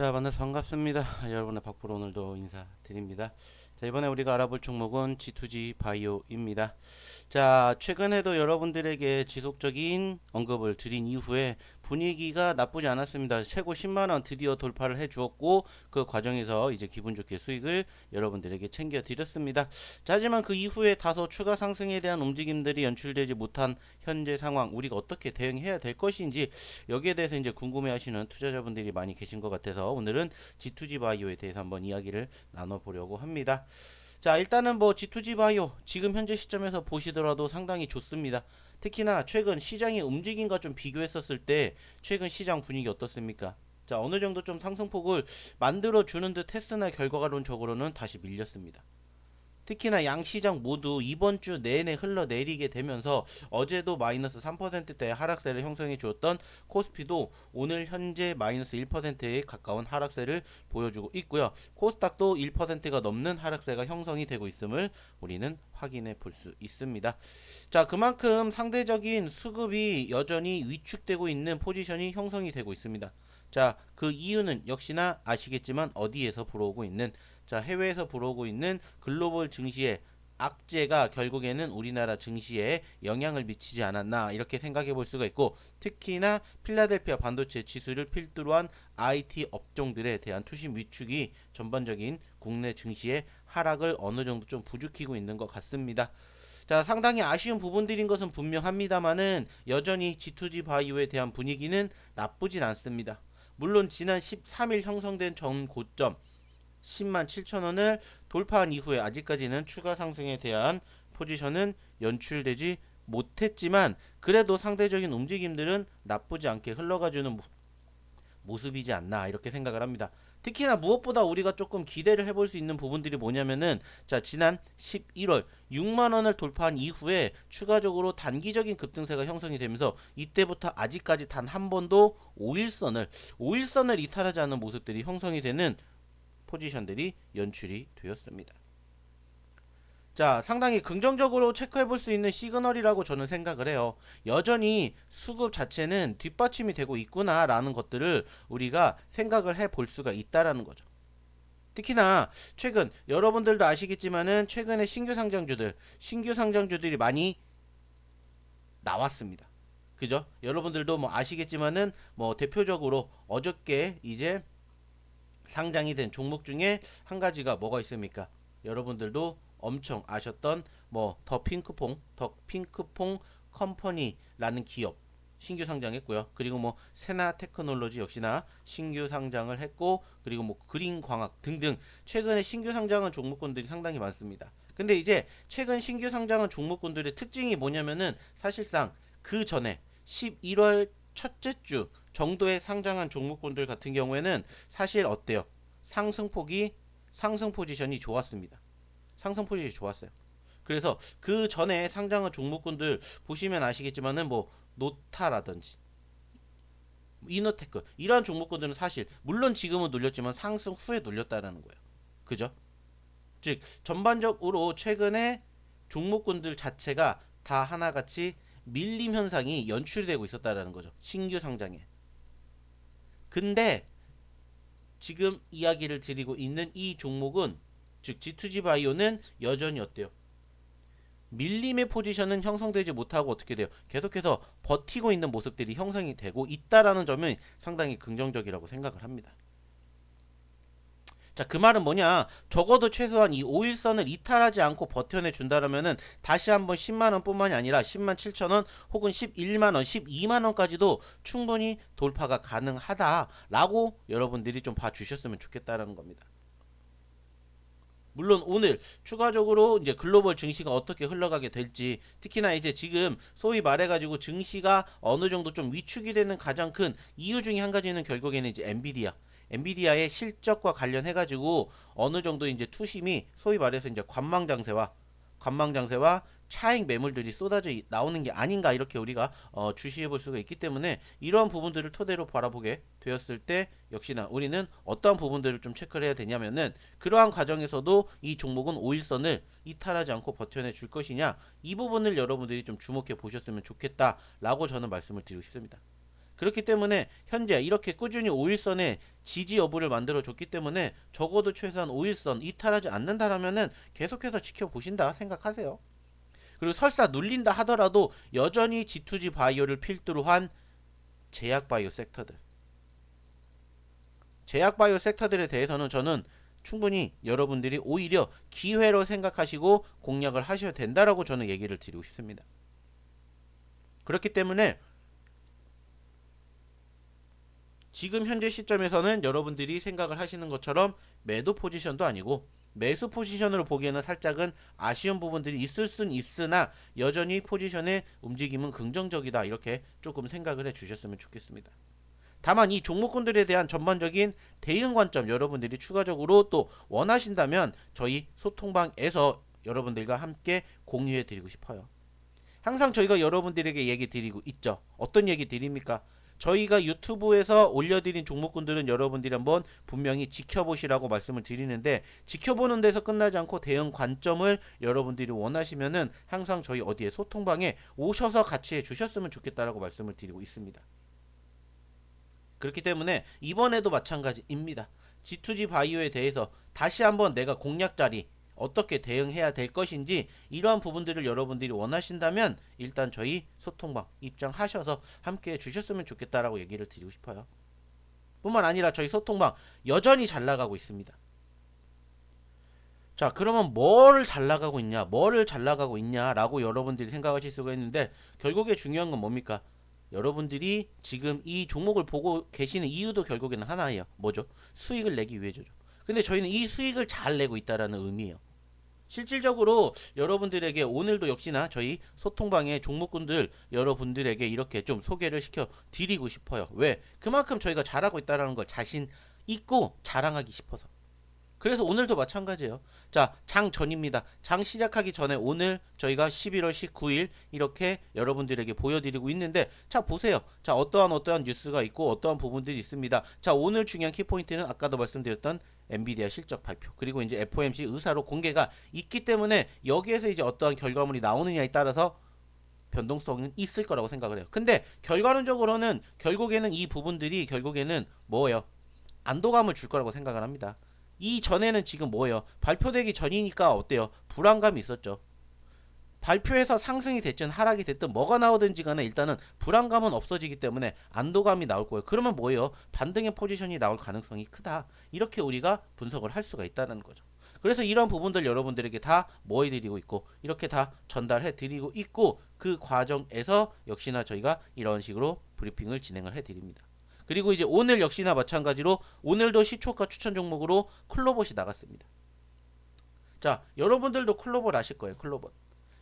자, 만나서 반갑습니다. 여러분의 박프로 오늘도 인사드립니다. 자, 이번에 우리가 알아볼 종목은 G2G 바이오입니다. 자, 최근에도 여러분들에게 지속적인 언급을 드린 이후에 분위기가 나쁘지 않았습니다. 최고 10만원 드디어 돌파를 해 주었고, 그 과정에서 이제 기분 좋게 수익을 여러분들에게 챙겨 드렸습니다. 자, 하지만 그 이후에 다소 추가 상승에 대한 움직임들이 연출되지 못한 현재 상황, 우리가 어떻게 대응해야 될 것인지 여기에 대해서 이제 궁금해 하시는 투자자분들이 많이 계신 것 같아서 오늘은 G2G 바이오에 대해서 한번 이야기를 나눠보려고 합니다. 자, 일단은 뭐 G2G 바이오 지금 현재 시점에서 보시더라도 상당히 좋습니다. 특히나 최근 시장의 움직임과 좀 비교했었을 때 최근 시장 분위기 어떻습니까? 자, 어느 정도 좀 상승폭을 만들어 주는 듯 했으나 결과론적으로는 다시 밀렸습니다. 특히나 양 시장 모두 이번 주 내내 흘러내리게 되면서 어제도 마이너스 3%대의 하락세를 형성해 주었던 코스피도 오늘 현재 마이너스 1%에 가까운 하락세를 보여주고 있고요. 코스닥도 1%가 넘는 하락세가 형성이 되고 있음을 우리는 확인해 볼 수 있습니다. 자, 그만큼 상대적인 수급이 여전히 위축되고 있는 포지션이 형성이 되고 있습니다. 자, 그 이유는 역시나 아시겠지만 어디에서 불어오고 있는 자, 해외에서 불어오고 있는 글로벌 증시의 악재가 결국에는 우리나라 증시에 영향을 미치지 않았나 이렇게 생각해 볼 수가 있고 특히나 필라델피아 반도체 지수를 필두로 한 IT 업종들에 대한 투심 위축이 전반적인 국내 증시의 하락을 어느 정도 좀 부추기고 있는 것 같습니다. 자, 상당히 아쉬운 부분들인 것은 분명합니다만은 여전히 G2G 바이오에 대한 분위기는 나쁘진 않습니다. 물론 지난 13일 형성된 전 고점 10만 7천 원을 돌파한 이후에 아직까지는 추가 상승에 대한 포지션은 연출되지 못했지만 그래도 상대적인 움직임들은 나쁘지 않게 흘러가주는 모- 모습이지 않나 이렇게 생각을 합니다. 특히나 무엇보다 우리가 조금 기대를 해볼 수 있는 부분들이 뭐냐면은 자 지난 11월 6만 원을 돌파한 이후에 추가적으로 단기적인 급등세가 형성이 되면서 이때부터 아직까지 단 한 번도 5일선을 5일선을 이탈하지 않는 모습들이 형성이 되는 포지션들이 연출이 되었습니다. 자, 상당히 긍정적으로 체크해 볼 수 있는 시그널이라고 저는 생각을 해요. 여전히 수급 자체는 뒷받침이 되고 있구나라는 것들을 우리가 생각을 해 볼 수가 있다라는 거죠. 특히나 최근 여러분들도 아시겠지만은 최근에 신규 상장주들, 신규 상장주들이 많이 나왔습니다. 그죠? 여러분들도 뭐 아시겠지만은 뭐 대표적으로 어저께 이제 상장이 된 종목 중에 한 가지가 뭐가 있습니까? 여러분들도 엄청 아셨던 뭐 더 핑크퐁, 더 핑크퐁 컴퍼니라는 기업 신규 상장했고요. 그리고 뭐 세나 테크놀로지 역시나 신규 상장을 했고 그리고 뭐 그린 광학 등등 최근에 신규 상장한 종목군들이 상당히 많습니다. 근데 이제 최근 신규 상장한 종목군들의 특징이 뭐냐면은 사실상 그 전에 11월 첫째 주 정도에 상장한 종목군들 같은 경우에는 사실 어때요? 상승폭이 상승 포지션이 좋았습니다. 상승 포지션이 좋았어요. 그래서 그 전에 상장한 종목군들 보시면 아시겠지만은 뭐 노타라든지 이노테크 이러한 종목군들은 사실 물론 지금은 눌렸지만 상승 후에 눌렸다라는 거예요. 그죠? 즉 전반적으로 최근에 종목군들 자체가 다 하나같이 밀림 현상이 연출되고 있었다라는 거죠. 신규 상장에. 근데 지금 이야기를 드리고 있는 이 종목은 즉 G2G 바이오는 여전히 어때요? 밀림의 포지션은 형성되지 못하고 어떻게 돼요? 계속해서 버티고 있는 모습들이 형성이 되고 있다라는 점은 상당히 긍정적이라고 생각을 합니다. 자, 그 말은 뭐냐? 적어도 최소한 이 5일선을 이탈하지 않고 버텨내 준다라면은 다시 한번 10만 원뿐만이 아니라 10만 7천 원 혹은 11만 원, 12만 원까지도 충분히 돌파가 가능하다라고 여러분들이 좀 봐 주셨으면 좋겠다라는 겁니다. 물론 오늘 추가적으로 이제 글로벌 증시가 어떻게 흘러가게 될지 특히나 이제 지금 소위 말해가지고 증시가 어느 정도 좀 위축이 되는 가장 큰 이유 중에 한 가지는 결국에는 이제 엔비디아 엔비디아의 실적과 관련해 가지고 어느 정도 이제 투심이 소위 말해서 이제 관망 장세와 관망 장세와 차익 매물들이 쏟아져 이- 나오는 게 아닌가 이렇게 우리가 어, 주시해 볼 수가 있기 때문에 이러한 부분들을 토대로 바라보게 되었을 때 역시나 우리는 어떠한 부분들을 좀 체크를 해야 되냐면은 그러한 과정에서도 이 종목은 5일선을 이탈하지 않고 버텨내 줄 것이냐 이 부분을 여러분들이 좀 주목해 보셨으면 좋겠다라고 저는 말씀을 드리고 싶습니다. 그렇기 때문에 현재 이렇게 꾸준히 5일선에 지지 여부를 만들어 줬기 때문에 적어도 최소한 5일선 이탈하지 않는다라면은 계속해서 지켜보신다 생각하세요. 그리고 설사 눌린다 하더라도 여전히 G2G 바이오를 필두로 한 제약 바이오 섹터들. 제약 바이오 섹터들에 대해서는 저는 충분히 여러분들이 오히려 기회로 생각하시고 공략을 하셔야 된다라고 저는 얘기를 드리고 싶습니다. 그렇기 때문에 지금 현재 시점에서는 여러분들이 생각을 하시는 것처럼 매도 포지션도 아니고 매수 포지션으로 보기에는 살짝은 아쉬운 부분들이 있을 순 있으나 여전히 포지션의 움직임은 긍정적이다 이렇게 조금 생각을 해 주셨으면 좋겠습니다. 다만 이 종목군들에 대한 전반적인 대응 관점 여러분들이 추가적으로 또 원하신다면 저희 소통방에서 여러분들과 함께 공유해 드리고 싶어요. 항상 저희가 여러분들에게 얘기 드리고 있죠. 어떤 얘기 드립니까? 저희가 유튜브에서 올려드린 종목군들은 여러분들이 한번 분명히 지켜보시라고 말씀을 드리는데 지켜보는 데서 끝나지 않고 대응 관점을 여러분들이 원하시면은 항상 저희 어디에 소통방에 오셔서 같이 해주셨으면 좋겠다라고 말씀을 드리고 있습니다. 그렇기 때문에 이번에도 마찬가지입니다. G2G 바이오에 대해서 다시 한번 내가 공략 자리 어떻게 대응해야 될 것인지 이러한 부분들을 여러분들이 원하신다면 일단 저희 소통방 입장하셔서 함께 해주셨으면 좋겠다라고 얘기를 드리고 싶어요. 뿐만 아니라 저희 소통방 여전히 잘 나가고 있습니다. 자 그러면 뭘잘 나가고 있냐 뭐를 잘 나가고 있냐라고 여러분들이 생각하실 수가 있는데 결국에 중요한 건 뭡니까? 여러분들이 지금 이 종목을 보고 계시는 이유도 결국에는 하나예요. 뭐죠? 수익을 내기 위해죠. 근데 저희는 이 수익을 잘 내고 있다라는 의미예요 실질적으로 여러분들에게 오늘도 역시나 저희 소통방의 종목군들 여러분들에게 이렇게 좀 소개를 시켜 드리고 싶어요. 왜? 그만큼 저희가 잘하고 있다라는 걸 자신 있고 자랑하기 싶어서. 그래서 오늘도 마찬가지예요. 자, 장 전입니다. 장 시작하기 전에 오늘 저희가 11월 19일 이렇게 여러분들에게 보여드리고 있는데 자 보세요. 자 어떠한 어떠한 뉴스가 있고 어떠한 부분들이 있습니다. 자 오늘 중요한 키포인트는 아까도 말씀드렸던 엔비디아 실적 발표 그리고 이제 FOMC 의사로 공개가 있기 때문에 여기에서 이제 어떠한 결과물이 나오느냐에 따라서 변동성은 있을 거라고 생각을 해요. 근데 결과론적으로는 결국에는 이 부분들이 결국에는 뭐예요? 안도감을 줄 거라고 생각을 합니다. 이 전에는 지금 뭐예요? 발표되기 전이니까 어때요? 불안감이 있었죠. 발표해서 상승이 됐든 하락이 됐든 뭐가 나오든지 간에 일단은 불안감은 없어지기 때문에 안도감이 나올 거예요. 그러면 뭐예요? 반등의 포지션이 나올 가능성이 크다. 이렇게 우리가 분석을 할 수가 있다는 거죠. 그래서 이런 부분들 여러분들에게 다 뭐 해드리고 있고 이렇게 다 전달해 드리고 있고 그 과정에서 역시나 저희가 이런 식으로 브리핑을 진행을 해 드립니다. 그리고 이제 오늘 역시나 마찬가지로 오늘도 시초가 추천 종목으로 클로봇이 나갔습니다. 자, 여러분들도 클로봇 아실 거예요. 클로봇.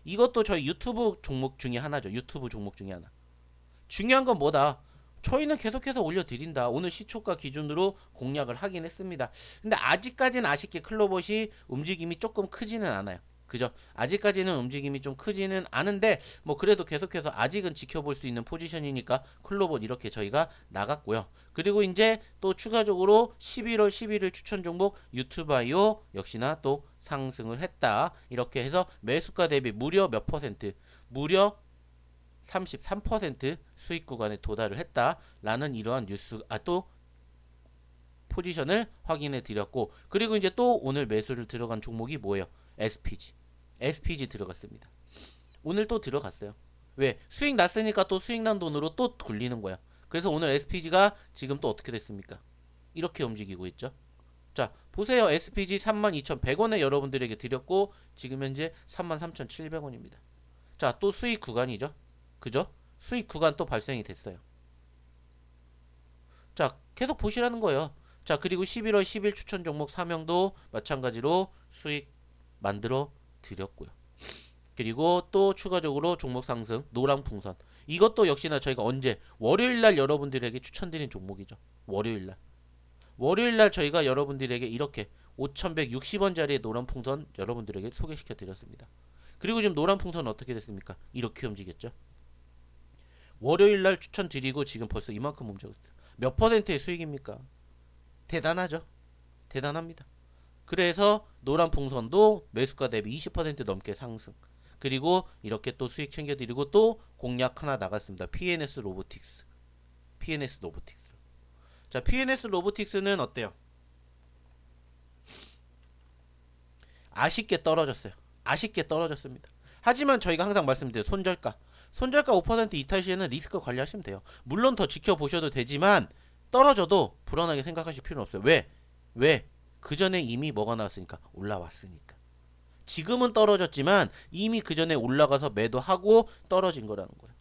이것도 저희 유튜브 종목 중에 하나죠. 유튜브 종목 중에 하나. 중요한 건 뭐다? 저희는 계속해서 올려드린다. 오늘 시초가 기준으로 공략을 하긴 했습니다. 근데 아직까지는 아쉽게 클로봇이 움직임이 조금 크지는 않아요. 그죠? 아직까지는 움직임이 좀 크지는 않은데 뭐 그래도 계속해서 아직은 지켜볼 수 있는 포지션이니까 클로봇 이렇게 저희가 나갔고요. 그리고 이제 또 추가적으로 11월 11일 추천 종목 유튜바이오 역시나 또 상승을 했다. 이렇게 해서 매수가 대비 무려 몇 퍼센트? 무려 33% 수익 구간에 도달을 했다라는 이러한 뉴스 아 또 포지션을 확인해 드렸고 그리고 이제 또 오늘 매수를 들어간 종목이 뭐예요? SPG. SPG 들어갔습니다. 오늘 또 들어갔어요. 왜? 수익 났으니까 또 수익 난 돈으로 또 굴리는 거야. 그래서 오늘 SPG가 지금 또 어떻게 됐습니까? 이렇게 움직이고 있죠. 자, 보세요. SPG 32,100원에 여러분들에게 드렸고 지금 현재 33,700원입니다. 자, 또 수익 구간이죠. 그죠? 수익 구간 또 발생이 됐어요. 자, 계속 보시라는 거예요. 자, 그리고 11월 10일 추천 종목 사명도 마찬가지로 수익 만들어 드렸고요. 그리고 또 추가적으로 종목 상승 노랑 풍선 이것도 역시나 저희가 언제 월요일 날 여러분들에게 추천드린 종목이죠. 월요일 날. 월요일 날 저희가 여러분들에게 이렇게 5,160원짜리의 노란 풍선 여러분들에게 소개시켜 드렸습니다. 그리고 지금 노란 풍선 어떻게 됐습니까? 이렇게 움직였죠. 월요일 날 추천드리고 지금 벌써 이만큼 움직였어요. 몇 퍼센트의 수익입니까? 대단하죠. 대단합니다. 그래서 노란 풍선도 매수가 대비 20% 넘게 상승. 그리고 이렇게 또 수익 챙겨드리고 또 공략 하나 나갔습니다. PNS 로보틱스. PNS 로보틱스. 자, PNS 로보틱스는 어때요? 아쉽게 떨어졌어요. 아쉽게 떨어졌습니다. 하지만 저희가 항상 말씀드려요. 손절가. 손절가 5% 이탈 시에는 리스크 관리하시면 돼요. 물론 더 지켜보셔도 되지만 떨어져도 불안하게 생각하실 필요는 없어요. 왜? 왜? 그 전에 이미 뭐가 나왔으니까 올라왔으니까. 지금은 떨어졌지만 이미 그 전에 올라가서 매도하고 떨어진 거라는 거예요.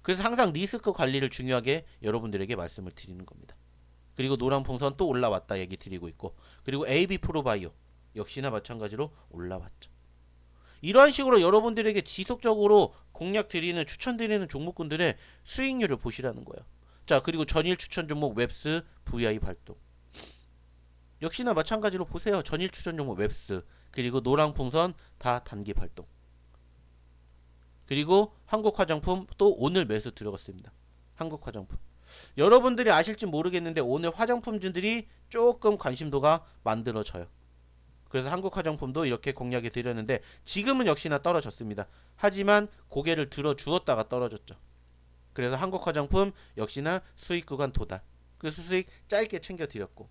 그래서 항상 리스크 관리를 중요하게 여러분들에게 말씀을 드리는 겁니다. 그리고 노란 풍선 또 올라왔다 얘기 드리고 있고 그리고 AB 프로바이오 역시나 마찬가지로 올라왔죠. 이러한 식으로 여러분들에게 지속적으로 공략 드리는 추천 드리는 종목군들의 수익률을 보시라는 거예요. 자 그리고 전일 추천 종목 웹스 VI 발동 역시나 마찬가지로 보세요. 전일 추천 종목 웹스 그리고 노랑 풍선 다 단기 발동 그리고 한국 화장품 또 오늘 매수 들어갔습니다. 한국 화장품 여러분들이 아실지 모르겠는데 오늘 화장품주들이 조금 관심도가 만들어져요. 그래서 한국 화장품도 이렇게 공략해 드렸는데 지금은 역시나 떨어졌습니다. 하지만 고개를 들어 주었다가 떨어졌죠. 그래서 한국 화장품 역시나 수익 구간 도달. 그래서 수익 짧게 챙겨 드렸고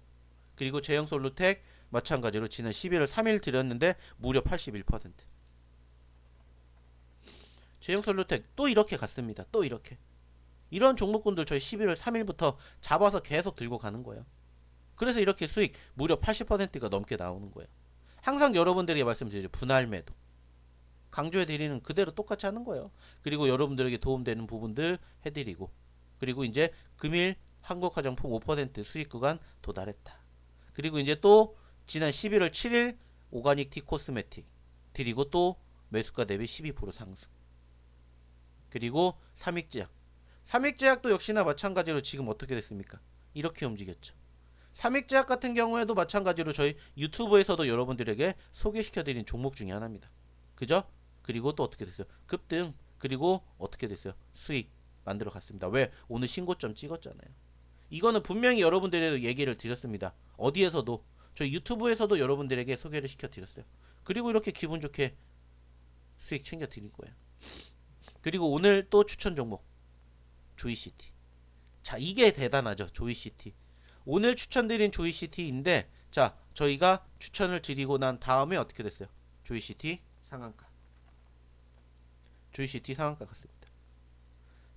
그리고 제형 솔루텍 마찬가지로 지난 11월 3일 드렸는데 무려 81%. 제형 솔루텍 또 이렇게 갔습니다. 또 이렇게. 이런 종목군들 저희 11월 3일부터 잡아서 계속 들고 가는 거예요. 그래서 이렇게 수익 무려 80%가 넘게 나오는 거예요. 항상 여러분들에게 말씀드리죠. 분할 매도. 강조해 드리는 그대로 똑같이 하는 거예요. 그리고 여러분들에게 도움되는 부분들 해 드리고 그리고 이제 금일 한국화장품 5% 수익 구간 도달했다. 그리고 이제 또 지난 11월 7일 오가닉 티 코스메틱 드리고 또 매수가 대비 12% 상승. 그리고 삼익제약. 삼익제약도 역시나 마찬가지로 지금 어떻게 됐습니까? 이렇게 움직였죠. 삼익제약 같은 경우에도 마찬가지로 저희 유튜브에서도 여러분들에게 소개시켜드린 종목 중에 하나입니다. 그죠? 그리고 또 어떻게 됐어요? 급등. 그리고 어떻게 됐어요? 수익 만들어 갔습니다. 왜? 오늘 신고점 찍었잖아요. 이거는 분명히 여러분들에게 얘기를 드렸습니다. 어디에서도 저희 유튜브에서도 여러분들에게 소개를 시켜드렸어요. 그리고 이렇게 기분 좋게 수익 챙겨 드린 거예요. 그리고 오늘 또 추천 종목 조이시티. 자 이게 대단하죠. 조이시티. 오늘 추천드린 조이시티인데 자 저희가 추천을 드리고 난 다음에 어떻게 됐어요? 조이시티 상한가. 조이시티 상한가 갔습니다.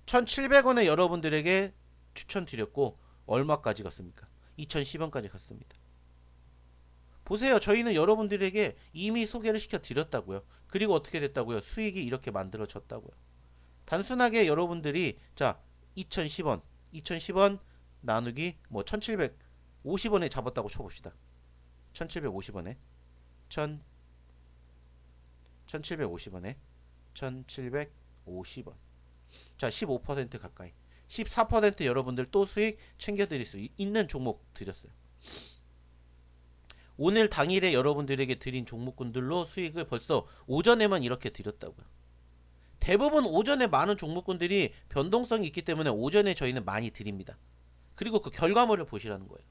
1,700원에 여러분들에게 추천드렸고 얼마까지 갔습니까? 2,010원까지 갔습니다. 보세요. 저희는 여러분들에게 이미 소개를 시켜 드렸다고요. 그리고 어떻게 됐다고요? 수익이 이렇게 만들어졌다고요. 단순하게 여러분들이 자 2010원 2010원 나누기 뭐 1750원에 잡았다고 쳐봅시다. 1750원에. 1000 1750원에. 1750원. 자 15% 가까이. 14% 여러분들 또 수익 챙겨드릴 수 있는 종목 드렸어요. 오늘 당일에 여러분들에게 드린 종목군들로 수익을 벌써 오전에만 이렇게 드렸다고요. 대부분 오전에 많은 종목군들이 변동성이 있기 때문에 오전에 저희는 많이 드립니다. 그리고 그 결과물을 보시라는 거예요.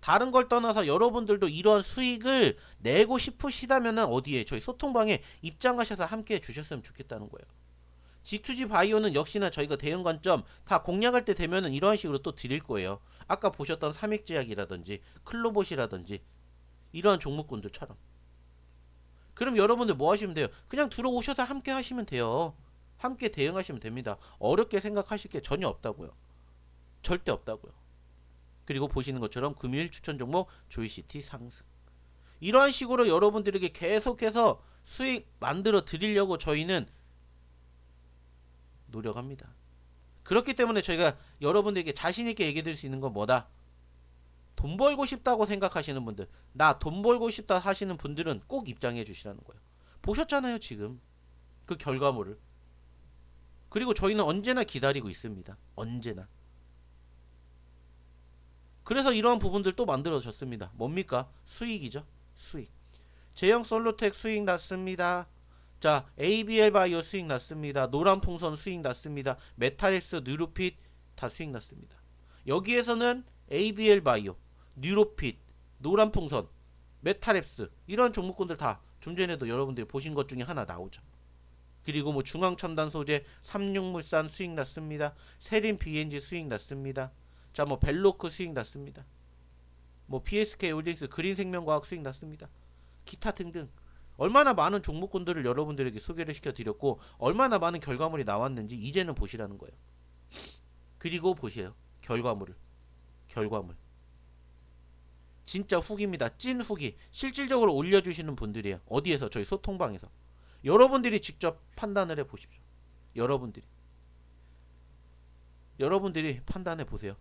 다른 걸 떠나서 여러분들도 이러한 수익을 내고 싶으시다면 어디에 저희 소통방에 입장하셔서 함께 해주셨으면 좋겠다는 거예요. G2G 바이오는 역시나 저희가 대응 관점 다 공략할 때 되면은 이러한 식으로 또 드릴 거예요. 아까 보셨던 삼익제약이라든지 클로봇이라든지 이러한 종목군들처럼. 그럼 여러분들 뭐 하시면 돼요? 그냥 들어오셔서 함께 하시면 돼요. 함께 대응하시면 됩니다. 어렵게 생각하실 게 전혀 없다고요. 절대 없다고요. 그리고 보시는 것처럼 금일 추천 종목 조이시티 상승. 이러한 식으로 여러분들에게 계속해서 수익 만들어 드리려고 저희는 노력합니다. 그렇기 때문에 저희가 여러분들에게 자신있게 얘기해 드릴 수 있는 건 뭐다? 돈 벌고 싶다고 생각하시는 분들, 나 돈 벌고 싶다 하시는 분들은 꼭 입장해 주시라는 거예요. 보셨잖아요, 지금. 그 결과물을. 그리고 저희는 언제나 기다리고 있습니다. 언제나. 그래서 이러한 부분들 또 만들어졌습니다. 뭡니까? 수익이죠. 수익. 제형 솔로텍 수익 났습니다. 자, ABL 바이오 수익 났습니다. 노란 풍선 수익 났습니다. 메탈엑스, 뉴루핏 다 수익 났습니다. 여기에서는 ABL 바이오, 뉴로핏, 노란 풍선, 메탈앱스 이런 종목군들 다 좀 전에도 여러분들이 보신 것 중에 하나 나오죠. 그리고 뭐 중앙첨단 소재, 삼육물산 수익 났습니다. 세린 BNG 수익 났습니다. 자, 뭐 벨로크 수익 났습니다. 뭐 PSK 올딩스 그린생명과학 수익 났습니다. 기타 등등 얼마나 많은 종목군들을 여러분들에게 소개를 시켜드렸고 얼마나 많은 결과물이 나왔는지 이제는 보시라는 거예요. 그리고 보세요. 결과물을. 결과물. 진짜 후기입니다. 찐 후기. 실질적으로 올려주시는 분들이에요. 어디에서? 저희 소통방에서. 여러분들이 직접 판단을 해 보십시오. 여러분들이. 여러분들이 판단해 보세요.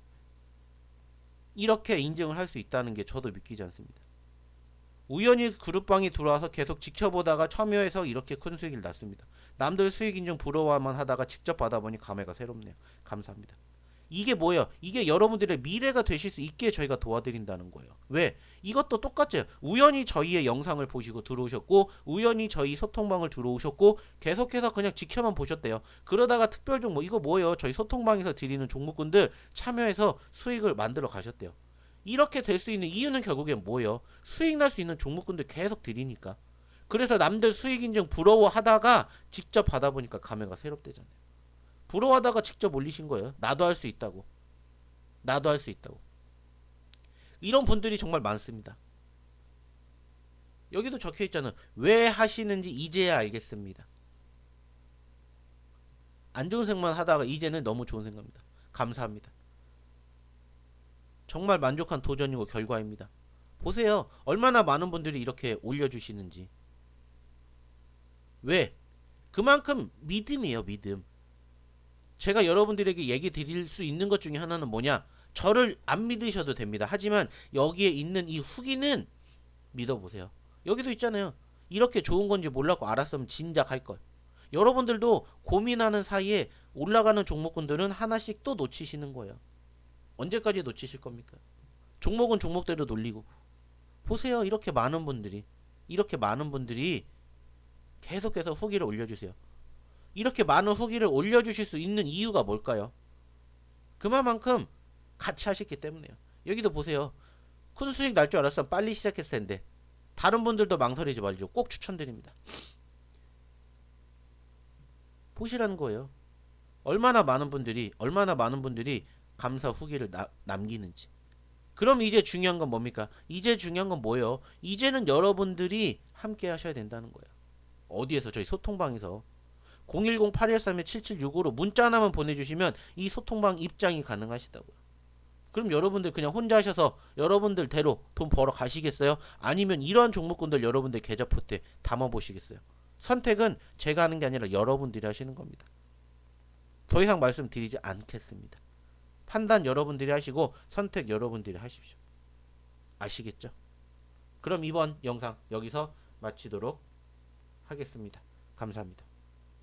이렇게 인증을 할 수 있다는 게 저도 믿기지 않습니다. 우연히 그룹방이 들어와서 계속 지켜보다가 참여해서 이렇게 큰 수익을 났습니다. 남들 수익 인증 부러워만 하다가 직접 받아보니 감회가 새롭네요. 감사합니다. 이게 뭐예요? 이게 여러분들의 미래가 되실 수 있게 저희가 도와드린다는 거예요. 왜? 이것도 똑같죠. 우연히 저희의 영상을 보시고 들어오셨고, 우연히 저희 소통방을 들어오셨고, 계속해서 그냥 지켜만 보셨대요. 그러다가 특별 종목, 이거 뭐예요? 저희 소통방에서 드리는 종목군들 참여해서 수익을 만들어 가셨대요. 이렇게 될 수 있는 이유는 결국엔 뭐예요? 수익 날 수 있는 종목군들 계속 드리니까. 그래서 남들 수익 인증 부러워하다가 직접 받아보니까 감회가 새롭대잖아요. 부러워하다가 직접 올리신 거예요. 나도 할 수 있다고. 나도 할 수 있다고. 이런 분들이 정말 많습니다. 여기도 적혀 있잖아요. 왜 하시는지 이제야 알겠습니다. 안 좋은 생각만 하다가 이제는 너무 좋은 생각입니다. 감사합니다. 정말 만족한 도전이고 결과입니다. 보세요. 얼마나 많은 분들이 이렇게 올려주시는지. 왜? 그만큼 믿음이에요, 믿음. 제가 여러분들에게 얘기 드릴 수 있는 것 중에 하나는 뭐냐? 저를 안 믿으셔도 됩니다. 하지만 여기에 있는 이 후기는 믿어보세요. 여기도 있잖아요. 이렇게 좋은 건지 몰랐고 알았으면 진작 할 걸. 여러분들도 고민하는 사이에 올라가는 종목군들은 하나씩 또 놓치시는 거예요. 언제까지 놓치실 겁니까? 종목은 종목대로 놀리고. 보세요. 이렇게 많은 분들이, 이렇게 많은 분들이 계속해서 후기를 올려주세요. 이렇게 많은 후기를 올려주실 수 있는 이유가 뭘까요? 그만큼 같이 하셨기 때문에요. 여기도 보세요. 큰 수익 날 줄 알았으면 빨리 시작했을 텐데. 다른 분들도 망설이지 말죠. 꼭 추천드립니다. 보시라는 거예요. 얼마나 많은 분들이, 얼마나 많은 분들이 감사 후기를 나- 남기는지. 그럼 이제 중요한 건 뭡니까? 이제 중요한 건 뭐예요? 이제는 여러분들이 함께 하셔야 된다는 거예요. 어디에서? 저희 소통방에서. 010-813-7765로 문자 하나만 보내주시면 이 소통방 입장이 가능하시다고요. 그럼 여러분들 그냥 혼자 하셔서 여러분들 대로 돈 벌어 가시겠어요? 아니면 이러한 종목군들 여러분들 계좌 포트에 담아 보시겠어요? 선택은 제가 하는 게 아니라 여러분들이 하시는 겁니다. 더 이상 말씀드리지 않겠습니다. 판단 여러분들이 하시고 선택 여러분들이 하십시오. 아시겠죠? 그럼 이번 영상 여기서 마치도록 하겠습니다. 감사합니다.